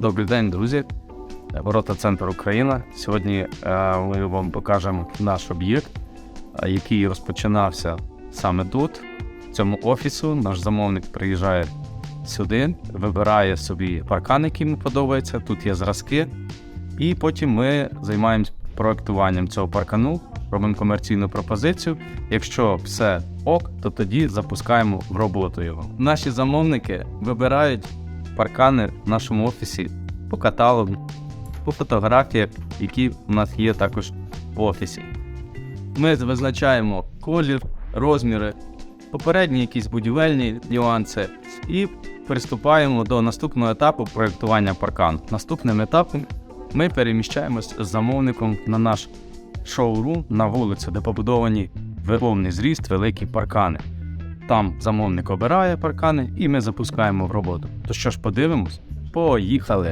Добрий день, друзі. Ворота Центр Україна. Сьогодні е, ми вам покажемо наш об'єкт, е, який розпочинався саме тут, в цьому офісу. Наш замовник приїжджає сюди, вибирає собі паркан, який йому подобається. Тут є зразки. І потім ми займаємось проектуванням цього паркану, робимо комерційну пропозицію. Якщо все ок, то тоді запускаємо в роботу його. Наші замовники вибирають паркани в нашому офісі по каталогу, по фотографіях, які у нас є також в офісі. Ми визначаємо колір, розміри, попередні якісь будівельні нюанси і приступаємо до наступного етапу проєктування паркану. Наступним етапом ми переміщаємось з замовником на наш шоурум на вулицю, де побудовані верховний зріст, великі паркани. Там замовник обирає паркани і ми запускаємо в роботу. То що ж, подивимось? Поїхали!